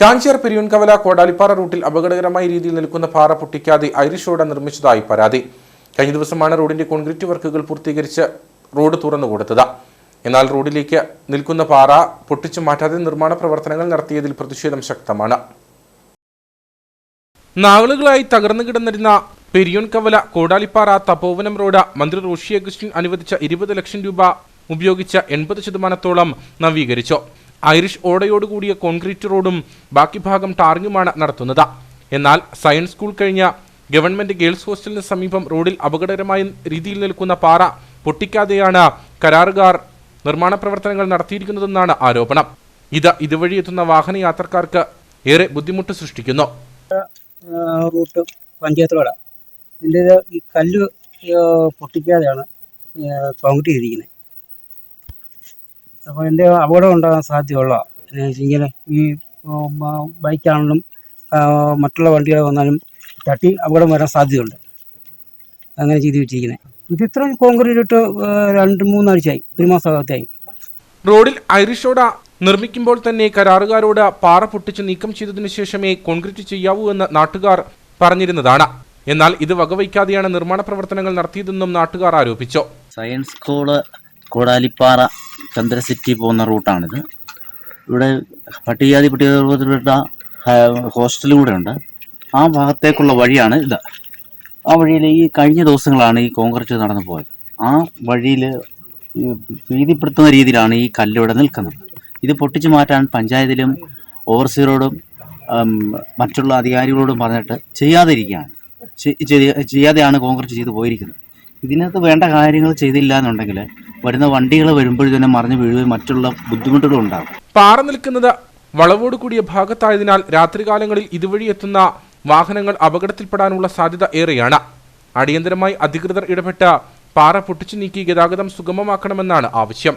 കാഞ്ചിയാർ പെരിയൂൻകവല കോടാലിപ്പാറ റൂട്ടിൽ അപകടകരമായ രീതിയിൽ നിൽക്കുന്ന പാറ പൊട്ടിക്കാതെ ഐറിഷ് റോഡ് നിർമ്മിച്ചതായി പരാതി. കഴിഞ്ഞ ദിവസമാണ് റോഡിന്റെ കോൺക്രീറ്റ് വർക്കുകൾ പൂർത്തീകരിച്ച് റോഡ് തുറന്നു കൊടുത്തത്. എന്നാൽ റോഡിലേക്ക് നിൽക്കുന്ന പാറ പൊട്ടിച്ചു മാറ്റാതെ നിർമ്മാണ പ്രവർത്തനങ്ങൾ നടത്തിയതിൽ പ്രതിഷേധം ശക്തമാണ്. നാളുകളായി തകർന്നു കിടന്നിരുന്ന പെരിയോൻകവല കോടാലിപ്പാറ തപോവനം റോഡ് മന്ത്രി റോഷി അഗസ്റ്റിൻ അനുവദിച്ച ഇരുപത് ലക്ഷം രൂപ ഉപയോഗിച്ച് എൺപത് ശതമാനത്തോളം നവീകരിച്ചു. ഐറിഷ് ഓടയോടുകൂടിയ കോൺക്രീറ്റ് റോഡും ബാക്കി ഭാഗം ടാറിങ്ങുമാണ് നടത്തുന്നത്. എന്നാൽ സയൻസ് സ്കൂൾ കഴിഞ്ഞ ഗവൺമെന്റ് ഗേൾസ് ഹോസ്റ്റലിന് സമീപം റോഡിൽ അപകടകരമായ രീതിയിൽ നിൽക്കുന്ന പാറ പൊട്ടിക്കാതെയാണ് കരാറുകാർ നിർമ്മാണ പ്രവർത്തനങ്ങൾ നടത്തിയിരിക്കുന്നതെന്നാണ് ആരോപണം. ഇത് ഇതുവഴി എത്തുന്ന വാഹന യാത്രക്കാർക്ക് ഏറെ ബുദ്ധിമുട്ട് സൃഷ്ടിക്കുന്നു. റൂട്ട് പഞ്ചായത്ത് റോഡാണ് ഇതിന്റെ ഈ കല്ല് പൊട്ടിക്കാതെയാണ് കോൺക്രീറ്റ് ചെയ്തിരിക്കുന്നത്. അപ്പോൾ എന്റെ അപകടം ഉണ്ടാകാൻ സാധ്യതയുള്ള എന്ന് വെച്ച് ഇങ്ങനെ ഈ ബൈക്കാണെങ്കിലും മറ്റുള്ള വണ്ടികൾ വന്നാലും തട്ടി അപകടം വരാൻ സാധ്യതയുണ്ട്. അങ്ങനെ ചെയ്തു വെച്ചിരിക്കുന്നത് ഇതിത്രയും കോൺക്രീറ്റ് ഇട്ട് രണ്ട് മൂന്നാഴ്ചയായി ഒരു മാസമാകത്തായി റോഡിൽ ഐറിഷോട ഓട നിർമ്മിക്കുമ്പോൾ തന്നെ കരാറുകാരോട് പാറ പൊട്ടിച്ച് നീക്കം ചെയ്തതിനു ശേഷമേ കോൺക്രീറ്റ് ചെയ്യാവൂ എന്ന് നാട്ടുകാർ പറഞ്ഞിരുന്നതാണ്. എന്നാൽ ഇത് വകവയ്ക്കാതെയാണ് നിർമ്മാണ പ്രവർത്തനങ്ങൾ നടത്തിയതെന്നും നാട്ടുകാർ ആരോപിച്ചു. സയൻസ് സ്കൂൾ കോടാലിപ്പാറ ചന്ദ്രസിറ്റി പോകുന്ന റൂട്ടാണിത് ഇവിടെ പട്ടികജാതി പട്ടികവർഗത്തിൽപ്പെട്ട ഹോസ്റ്റൽ കൂടെ ഉണ്ട് ആ ഭാഗത്തേക്കുള്ള വഴിയാണ് ഇത്. ആ വഴിയിൽ ഈ കഴിഞ്ഞ ദിവസങ്ങളാണ് ഈ കോൺക്രീറ്റ് നടന്നു പോയത്. ആ വഴിയിൽ ഭീതിപ്പെടുത്തുന്ന രീതിയിലാണ് ഈ കല്ലിവിടെ നിൽക്കുന്നത്. ഇത് പൊട്ടിച്ചു മാറ്റാൻ പഞ്ചായത്തിലും ഓവർസീറോടും മറ്റുള്ള അധികാരികളോടും പറഞ്ഞിട്ട് ചെയ്യാതിരിക്കുകയാണ്. ചെയ്യാതെയാണ് കോൺക്രീറ്റ് ചെയ്തു പോയിരിക്കുന്നത്. ഇതിനകത്ത് വേണ്ട കാര്യങ്ങൾ ചെയ്തില്ല എന്നുണ്ടെങ്കിൽ വരുന്ന വണ്ടികൾ വരുമ്പോഴത്തേനും മറിഞ്ഞു വീഴുകയും മറ്റുള്ള ബുദ്ധിമുട്ടുകളും ഉണ്ടാകും. പാറ നിൽക്കുന്നത് വളവോട് കൂടിയ ഭാഗത്തായതിനാൽ രാത്രികാലങ്ങളിൽ ഇതുവഴി എത്തുന്ന വാഹനങ്ങൾ അപകടത്തിൽപ്പെടാനുള്ള സാധ്യത ഏറെയാണ്. അടിയന്തരമായി അധികൃതർ ഇടപെട്ട് പാറ പൊട്ടിച്ചു നീക്കി ഗതാഗതം സുഗമമാക്കണമെന്നാണ് ആവശ്യം.